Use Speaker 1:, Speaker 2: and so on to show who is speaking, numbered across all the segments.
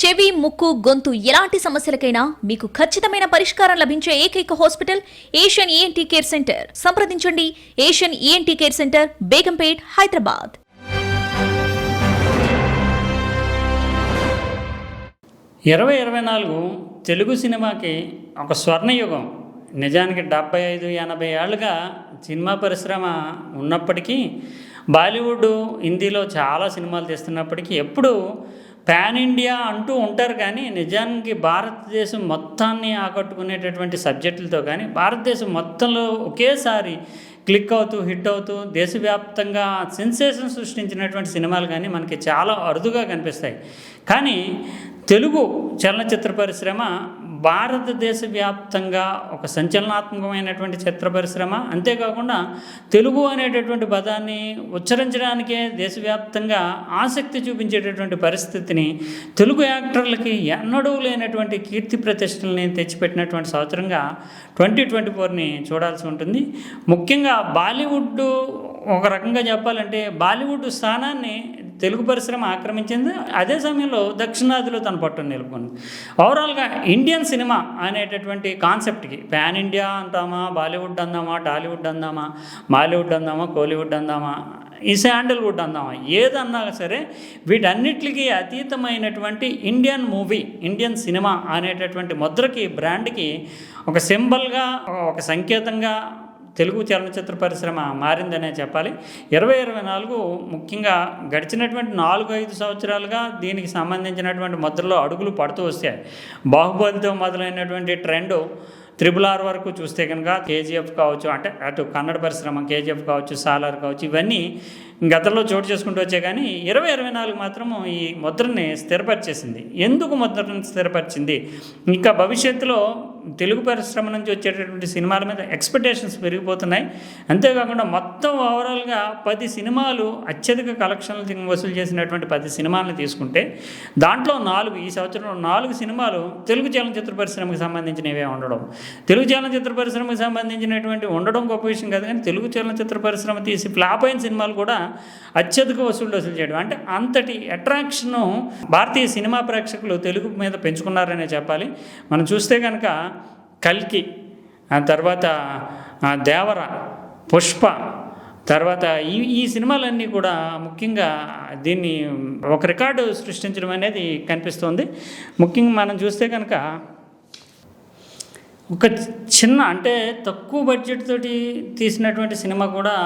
Speaker 1: చెవి ముక్కు గొంతు ఎలాంటి సమస్యలకైనా మీకు ఖచ్చితమైన పరిష్కారం లభించే ఏకైక hospital Asian ENT care centre. సంప్రదించండి. Asian ENT care centre Begumpet Hyderabad.
Speaker 2: ఇరవై ఇరవై నాలుగు తెలుగు సినిమాకి ఒక స్వర్ణయుగం. నిజానికి డెబ్బై ఐదు ఎనభై ఏళ్ళుగా సినిమా పరిశ్రమ ఉన్నప్పటికీ బాలీవుడ్ హిందీలో చాలా సినిమాలు తీస్తున్నప్పటికీ ఎప్పుడూ పాన్ ఇండియా అంటూ ఉంటారు కానీ నిజానికి భారతదేశం మొత్తాన్ని ఆకట్టుకునేటటువంటి సబ్జెక్టులతో కానీ భారతదేశం మొత్తంలో ఒకేసారి క్లిక్ అవుతూ హిట్ అవుతూ దేశవ్యాప్తంగా సెన్సేషన్ సృష్టించినటువంటి సినిమాలు కానీ మనకి చాలా అరుదుగా కనిపిస్తాయి. కానీ తెలుగు చలనచిత్ర పరిశ్రమ భారతదేశ వ్యాప్తంగా ఒక సంచలనాత్మకమైనటువంటి చిత్ర పరిశ్రమ. అంతేకాకుండా తెలుగు అనేటటువంటి పదాన్ని ఉచ్చరించడానికే దేశవ్యాప్తంగా ఆసక్తి చూపించేటటువంటి పరిస్థితిని తెలుగు యాక్టర్లకి ఎన్నడూ లేనటువంటి కీర్తి ప్రతిష్టల్ని తెచ్చిపెట్టినటువంటి సంవత్సరంగా ట్వంటీ ట్వంటీ ఫోర్ని చూడాల్సి ఉంటుంది. ముఖ్యంగా బాలీవుడ్ ఒక రకంగా చెప్పాలంటే బాలీవుడ్ స్థానాన్ని తెలుగు పరిశ్రమ ఆక్రమించింది. అదే సమయంలో దక్షిణాదిలో తన పట్టును నిలుపుకుంది. ఓవరాల్గా ఇండియన్ సినిమా అనేటటువంటి కాన్సెప్ట్కి పాన్ ఇండియా అందామా బాలీవుడ్ అందామా టాలీవుడ్ అందామా మాలీవుడ్ అందామా కోలీవుడ్ అందామా ఈ శాండల్వుడ్ అందామా ఏదన్నా సరే వీటన్నిటికీ అతీతమైనటువంటి ఇండియన్ మూవీ ఇండియన్ సినిమా అనేటటువంటి ముద్రకి బ్రాండ్కి ఒక సింబల్గా ఒక సంకేతంగా తెలుగు చలనచిత్ర పరిశ్రమ మారిందనే చెప్పాలి. ఇరవై ఇరవై నాలుగు ముఖ్యంగా గడిచినటువంటి నాలుగు ఐదు సంవత్సరాలుగా దీనికి సంబంధించినటువంటి ముద్రలో అడుగులు పడుతూ వస్తాయి. బాహుబలితో మొదలైనటువంటి ట్రెండ్ త్రిబుల్ ఆర్ వరకు చూస్తే కనుక కేజీఎఫ్ కావచ్చు అంటే అటు కన్నడ పరిశ్రమ కేజీఎఫ్ కావచ్చు సాలార్ కావచ్చు ఇవన్నీ గతంలో చోటు చేసుకుంటూ వచ్చాయి కానీ ఇరవై ఇరవై నాలుగు మాత్రము ఈ ముద్రని స్థిరపరిచేసింది. ఎందుకు ముద్రను స్థిరపరిచింది? ఇంకా భవిష్యత్తులో తెలుగు పరిశ్రమ నుంచి వచ్చేటటువంటి సినిమాల మీద ఎక్స్పెక్టేషన్స్ పెరిగిపోతున్నాయి. అంతేకాకుండా మొత్తం ఓవరాల్గా పది సినిమాలు అత్యధిక కలెక్షన్లు వసూలు చేసినటువంటి పది సినిమాలను తీసుకుంటే దాంట్లో నాలుగు ఈ సంవత్సరంలో నాలుగు సినిమాలు తెలుగు చలనచిత్ర పరిశ్రమకు సంబంధించినవే ఉండడం. తెలుగు చలనచిత్ర పరిశ్రమకు సంబంధించినటువంటి ఉండడం గొప్ప విషయం కాదు కానీ తెలుగు చలనచిత్ర పరిశ్రమ తీసి ఫ్లాప్ అయిన సినిమాలు కూడా అత్యధిక వసూలు వసూలు చేయడం. అంటే అంతటి అట్రాక్షను భారతీయ సినిమా ప్రేక్షకులు తెలుగు మీద పెంచుకున్నారనే చెప్పాలి. మనం చూస్తే కనుక కల్కి ఆ తర్వాత దేవర పుష్ప తర్వాత ఈ ఈ సినిమాలన్నీ కూడా ముఖ్యంగా దీన్ని ఒక రికార్డు సృష్టించడం అనేది కనిపిస్తుంది. ముఖ్యంగా మనం చూస్తే కనుక ఒక చిన్న అంటే తక్కువ బడ్జెట్ తోటి తీసినటువంటి సినిమా కూడా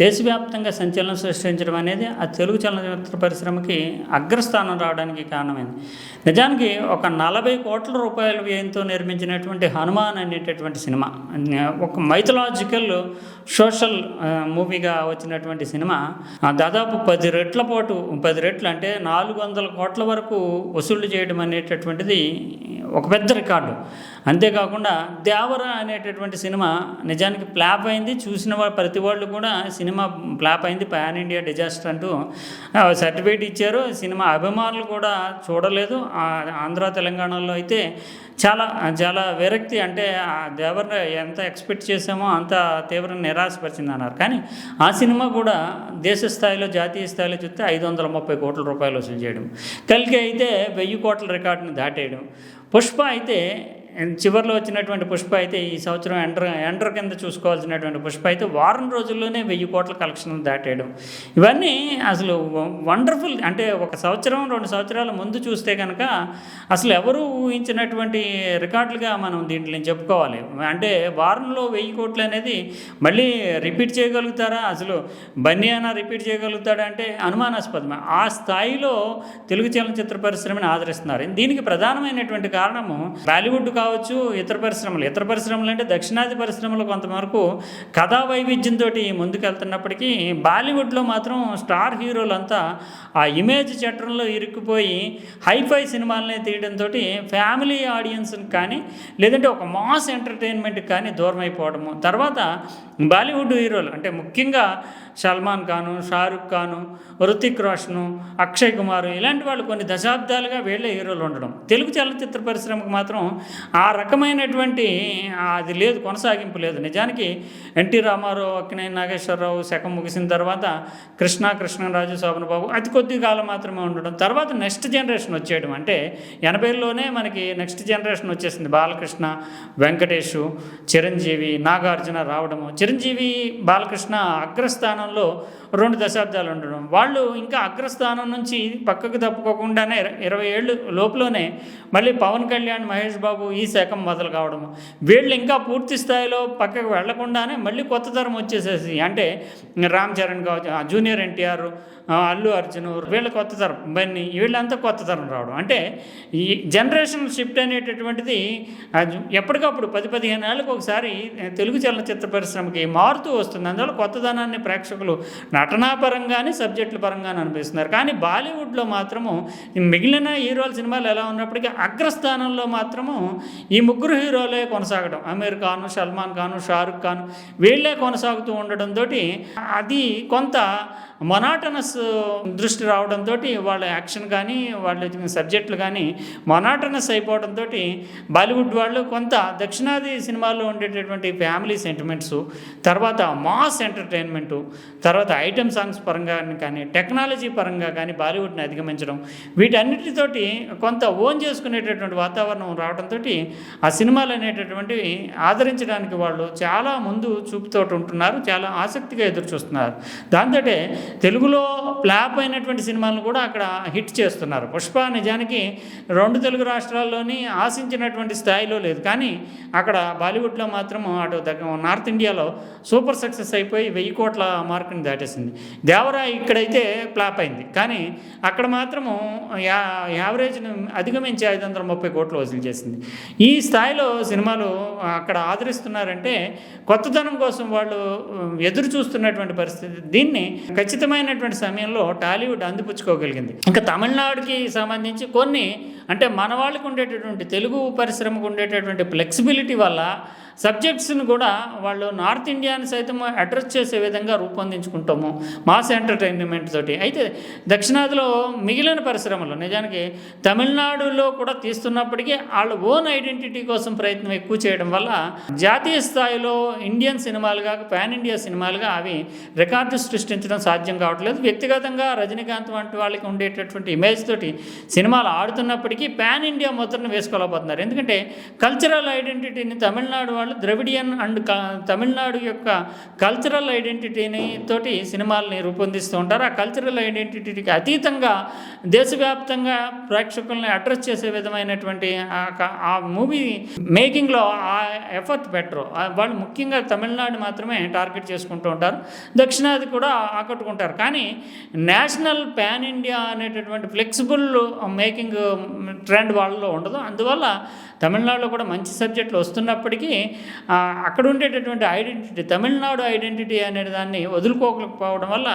Speaker 2: దేశవ్యాప్తంగా సంచలనం సృష్టించడం అనేది ఆ తెలుగు చలనచిత్ర పరిశ్రమకి అగ్రస్థానం రావడానికి కారణమైంది. నిజానికి ఒక నలభై కోట్ల రూపాయల వ్యయంతో నిర్మించినటువంటి హనుమాన్ అనేటటువంటి సినిమా ఒక మైథలాజికల్ సోషల్ మూవీగా వచ్చినటువంటి సినిమా దాదాపు పది రెట్ల పాటు పది రెట్లు అంటే నాలుగు వందల కోట్ల వరకు వసూళ్ళు చేయడం అనేటటువంటిది ఒక పెద్ద రికార్డు. అంతేకాకుండా దేవర అనేటటువంటి సినిమా నిజానికి ప్లాప్ అయింది. చూసిన వాళ్ళు ప్రతి వాళ్ళు కూడా సినిమా ప్లాప్ అయింది. పాన్ ఇండియా డిజాస్టర్ అంటూ సర్టిఫికేట్ ఇచ్చారు. సినిమా అభిమానులు కూడా చూడలేదు. ఆంధ్ర తెలంగాణలో అయితే చాలా చాలా విరక్తి. అంటే ఆ దేవర్ని ఎంత ఎక్స్పెక్ట్ చేసామో అంత తీవ్ర నిరాశపరిచింది అన్నారు కానీ ఆ సినిమా కూడా దేశ స్థాయిలో జాతీయ స్థాయిలో చూస్తే ఐదు వందల ముప్పై కోట్ల రూపాయలు వసూలు చేయడం. కలికి అయితే వెయ్యి కోట్ల రికార్డును దాటేయడం. పుష్ప అయితే చివరిలో వచ్చినటువంటి పుష్ప అయితే ఈ సంవత్సరం ఎంటర్ ఎంటర్ కింద చూసుకోవాల్సినటువంటి పుష్ప అయితే వారం రోజుల్లోనే వెయ్యి కోట్ల కలెక్షన్లు దాటేయడం. ఇవన్నీ అసలు వండర్ఫుల్ అంటే ఒక సంవత్సరం రెండు సంవత్సరాల ముందు చూస్తే కనుక అసలు ఎవరు ఊహించినటువంటి రికార్డులుగా మనం దీంట్లో చెప్పుకోవాలి. అంటే వారంలో వెయ్యి కోట్లు అనేది మళ్ళీ రిపీట్ చేయగలుగుతారా? అసలు బన్యానా రిపీట్ చేయగలుగుతాడంటే అనుమానాస్పదమే. ఆ స్థాయిలో తెలుగు చలనచిత్ర పరిశ్రమని ఆదరిస్తున్నారు. దీనికి ప్రధానమైనటువంటి కారణము బాలీవుడ్ కావచ్చు ఇతర పరిశ్రమలు. ఇతర పరిశ్రమలు అంటే దక్షిణాది పరిశ్రమలు కొంతవరకు కథా వైవిధ్యంతో ముందుకెళ్తున్నప్పటికీ బాలీవుడ్లో మాత్రం స్టార్ హీరోలంతా ఆ ఇమేజ్ చట్రంలో ఇరుక్కుపోయి హైఫై సినిమాలనే తీయడంతో ఫ్యామిలీ ఆడియన్స్ని కానీ లేదంటే ఒక మాస్ ఎంటర్టైన్మెంట్కి కానీ దూరం అయిపోవడము తర్వాత బాలీవుడ్ హీరోలు అంటే ముఖ్యంగా సల్మాన్ ఖాను షారుఖ్ ఖాను రుతిక్ రోషను అక్షయ్ కుమార్ ఇలాంటి వాళ్ళు కొన్ని దశాబ్దాలుగా వీళ్ళే హీరోలు ఉండడం. తెలుగు చలనచిత్ర పరిశ్రమకు మాత్రం ఆ రకమైనటువంటి అది లేదు కొనసాగింపు లేదు. నిజానికి ఎన్టీ రామారావు అక్కినేని నాగేశ్వరరావు శకం ముగిసిన తర్వాత కృష్ణ కృష్ణరాజు శోభన బాబు అతి కొద్ది కాలం మాత్రమే ఉండడం. తర్వాత నెక్స్ట్ జనరేషన్ వచ్చేయడం. అంటే ఎనభైలోనే మనకి నెక్స్ట్ జనరేషన్ వచ్చేసింది బాలకృష్ణ వెంకటేష్ చిరంజీవి నాగార్జున రావడము. చిరంజీవి బాలకృష్ణ అగ్రస్థానంలో రెండు దశాబ్దాలు ఉండడం. వాళ్ళు ఇంకా అగ్రస్థానం నుంచి పక్కకు తప్పుకోకుండానే ఇరవై ఏళ్ళు లోపులోనే మళ్ళీ పవన్ కళ్యాణ్ మహేష్ బాబు ఈ ఈ శకం మొదలు కావడము. వీళ్ళు ఇంకా పూర్తి స్థాయిలో పక్కకు వెళ్ళకుండానే మళ్ళీ కొత్త తరం వచ్చేసేసి అంటే రామ్ చరణ్ కావచ్చు జూనియర్ ఎన్టీఆర్ అల్లు అర్జున్ వీళ్ళ కొత్త తరం బన్నీ వీళ్ళంతా కొత్త తరం రావడం. అంటే ఈ జనరేషన్ షిఫ్ట్ అనేటటువంటిది ఎప్పటికప్పుడు పది పదిహేను ఏళ్ళకి ఒకసారి తెలుగు చలనచిత్ర పరిశ్రమకి మారుతూ వస్తుంది. అందువల్ల కొత్తదనాన్ని ప్రేక్షకులు నటనాపరంగానే సబ్జెక్టుల పరంగానే అనిపిస్తున్నారు. కానీ బాలీవుడ్లో మాత్రము మిగిలిన హీరోల సినిమాలు ఎలా ఉన్నప్పటికీ అగ్రస్థానంలో మాత్రము ఈ ముగ్గురు హీరోలే కొనసాగడం అమీర్ ఖాన్ సల్మాన్ ఖాన్ షారుఖ్ ఖాన్ వీళ్ళే కొనసాగుతూ ఉండడంతో అది కొంత మొనాటనస్ దృష్టి రావడంతో వాళ్ళ యాక్షన్ కానీ వాళ్ళ సబ్జెక్టులు కానీ మొనాటనస్ అయిపోవడంతో బాలీవుడ్ వాళ్ళు కొంత దక్షిణాది సినిమాల్లో ఉండేటటువంటి ఫ్యామిలీ సెంటిమెంట్స్ తర్వాత మాస్ ఎంటర్టైన్మెంటు తర్వాత ఐటమ్ సాంగ్స్ పరంగా కానీ టెక్నాలజీ పరంగా కానీ బాలీవుడ్ని అధిగమించడం వీటన్నిటితోటి కొంత ఓన్ చేసుకునేటటువంటి వాతావరణం రావడంతో ఆ సినిమాలు అనేటటువంటివి ఆదరించడానికి వాళ్ళు చాలా ముందు చూపుతో ఉంటున్నారు చాలా ఆసక్తిగా ఎదురు చూస్తున్నారు. దాంతో తెలుగులో ఫ్లాప్ అయినటువంటి సినిమాలను కూడా అక్కడ హిట్ చేస్తున్నారు. పుష్ప నిజానికి రెండు తెలుగు రాష్ట్రాల్లోని ఆశించినటువంటి స్థాయిలో లేదు. కానీ అక్కడ బాలీవుడ్లో మాత్రం అటు నార్త్ ఇండియాలో సూపర్ సక్సెస్ అయిపోయి వెయ్యి కోట్ల మార్కుని దాటేసింది. దేవరా ఇక్కడైతే ఫ్లాప్ అయింది. కానీ అక్కడ మాత్రము యా యావరేజ్ను అధిగమించి ఐదు వందల ముప్పై కోట్లు వసూలు చేసింది. ఈ స్థాయిలో సినిమాలు అక్కడ ఆదరిస్తున్నారంటే కొత్తదనం కోసం వాళ్ళు ఎదురు చూస్తున్నటువంటి పరిస్థితి. దీన్ని ఖచ్చితమైనటువంటి సమయంలో టాలీవుడ్ అందిపుచ్చుకోగలిగింది. ఇంకా తమిళనాడుకి సంబంధించి కొన్ని అంటే మన వాళ్ళకు ఉండేటటువంటి తెలుగు పరిశ్రమకు ఉండేటటువంటి ఫ్లెక్సిబిలిటీ వల్ల సబ్జెక్ట్స్ని కూడా వాళ్ళు నార్త్ ఇండియాని సైతం అడ్రస్ చేసే విధంగా రూపొందించుకుంటాము. మాస్ ఎంటర్టైన్మెంట్ తోటి. అయితే దక్షిణాదిలో మిగిలిన పరిశ్రమలు నిజానికి తమిళనాడులో కూడా తీస్తున్నప్పటికీ వాళ్ళ ఓన్ ఐడెంటిటీ కోసం ప్రయత్నం ఎక్కువ చేయడం వల్ల జాతీయ స్థాయిలో ఇండియన్ సినిమాలుగా పాన్ ఇండియా సినిమాలుగా అవి రికార్డు సృష్టించడం సాధ్యం కావట్లేదు. వ్యక్తిగతంగా రజనీకాంత్ వంటి వాళ్ళకి ఉండేటటువంటి ఇమేజ్ తోటి సినిమాలు ఆడుతున్నప్పటికీ పాన్ ఇండియా ముద్రను వేసుకోలేకపోతున్నారు. ఎందుకంటే కల్చరల్ ఐడెంటిటీని తమిళనాడు వాళ్ళు ద్రవిడియన్ అండ్ తమిళనాడు యొక్క కల్చరల్ ఐడెంటిటీని తోటి సినిమాల్ని రూపొందిస్తూ ఉంటారు. ఆ కల్చరల్ ఐడెంటిటీకి అతీతంగా దేశవ్యాప్తంగా ప్రేక్షకుల్ని అడ్రస్ చేసే విధమైనటువంటి ఆ మూవీ మేకింగ్లో ఆ ఎఫర్ట్ పెట్టరు వాళ్ళు ముఖ్యంగా తమిళనాడు మాత్రమే టార్గెట్ చేసుకుంటూ ఉంటారు. దక్షిణాది కూడా ఆకట్టుకుంటారు. కానీ నేషనల్ పాన్ ఇండియా అనేటటువంటి ఫ్లెక్సిబుల్ మేకింగ్ ట్రెండ్ వాళ్ళలో ఉండదు. అందువల్ల తమిళనాడులో కూడా మంచి సబ్జెక్టులు వస్తున్నప్పటికీ అక్కడ ఉండేటటువంటి ఐడెంటిటీ తమిళనాడు ఐడెంటిటీ అనే దాన్ని వదులుకోకపోవడం వల్ల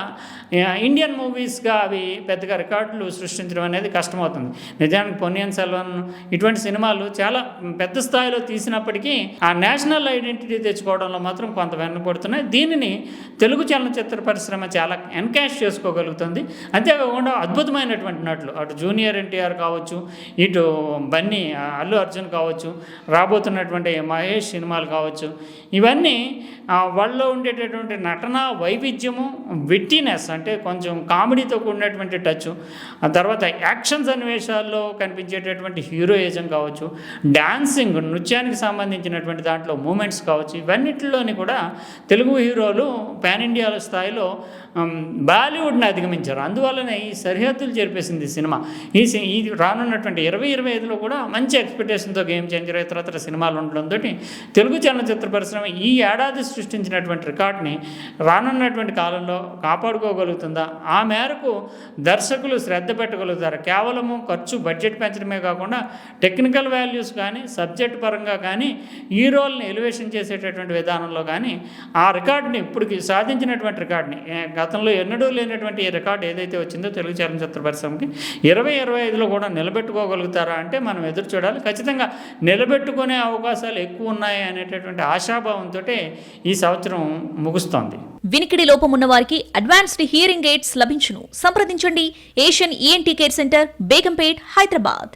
Speaker 2: ఇండియన్ మూవీస్గా అవి పెద్దగా రికార్డులు సృష్టించడం అనేది కష్టమవుతుంది. నిజానికి పొన్నియన్ సెల్వన్ ఇటువంటి సినిమాలు చాలా పెద్ద స్థాయిలో తీసినప్పటికీ ఆ నేషనల్ ఐడెంటిటీ తెచ్చుకోవడంలో మాత్రం కొంత వెనుకబడుతున్నాయి దీనిని తెలుగు చలనచిత్ర పరిశ్రమ చాలా ఎన్కాష్ చేసుకోగలుగుతుంది. అంతేకాకుండా అద్భుతమైనటువంటి నటులు అటు జూనియర్ ఎన్టీఆర్ కావచ్చు ఇటు బన్నీ అల్లు అర్జున్ కావచ్చు రాబోతున్నటువంటి మహేష్ సినిమాలు కావచ్చు ఇవన్నీ వాళ్ళలో ఉండేటటువంటి నటన వైవిధ్యము విట్టినెస్ అంటే కొంచెం కామెడీతో కూడినటువంటి టచ్ ఆ తర్వాత యాక్షన్ సన్నివేశాల్లో కనిపించేటటువంటి హీరోయిజం కావచ్చు డాన్సింగ్ నృత్యానికి సంబంధించినటువంటి దాంట్లో మూమెంట్స్ కావచ్చు ఇవన్నిటిలోని కూడా తెలుగు హీరోలు పాన్ ఇండియా స్థాయిలో బాలీవుడ్ని అధిగమించారు. అందువల్లనే ఈ సరిహద్దులు జరిపేసింది ఈ సినిమా. ఈ ఇది రానున్నటువంటి రానున్నటువంటి ఇరవై ఇరవై ఐదులో కూడా మంచి ఎక్స్పెక్టేషన్తో గేమ్ చేంజర్ ఇతరత్ర సినిమాలు ఉండడంతో తెలుగు చలనచిత్ర పరిశ్రమ ఈ ఏడాది సృష్టించినటువంటి రికార్డ్ని రానున్నటువంటి కాలంలో కాపాడుకోగలుగుతుందా? ఆ మేరకు దర్శకులు శ్రద్ధ పెట్టగలుగుతారు? కేవలము ఖర్చు బడ్జెట్ పెంచడమే కాకుండా టెక్నికల్ వాల్యూస్ కానీ సబ్జెక్ట్ పరంగా కానీ ఈ రోల్ని ఎలివేషన్ చేసేటటువంటి విధానంలో కానీ ఆ రికార్డుని ఇప్పటికి సాధించినటువంటి రికార్డుని గతంలో ఎన్నడూ లేనటువంటి ఈ రికార్డు ఏదైతే వచ్చిందో తెలుగు చలనచిత్ర పరిశ్రమకి ఇరవై ఇరవై ఐదులో కూడా నిలబెట్టుకోగలుగుతారా అంటే మనం ఎదురు చూడాలి. ఖచ్చితంగా నిలబెట్టుకునే అవకాశాలు ఎక్కువ ఉన్నాయి అనేటటువంటి ఆశాభావంతో ఈ సంవత్సరం ముగుస్తోంది.
Speaker 1: వినికిడి లోపం ఉన్న వారికి అడ్వాన్స్డ్ హియరింగ్ ఎయిడ్స్ లభించును. సంప్రదించండి. Asian ENT care centre Begumpet Hyderabad.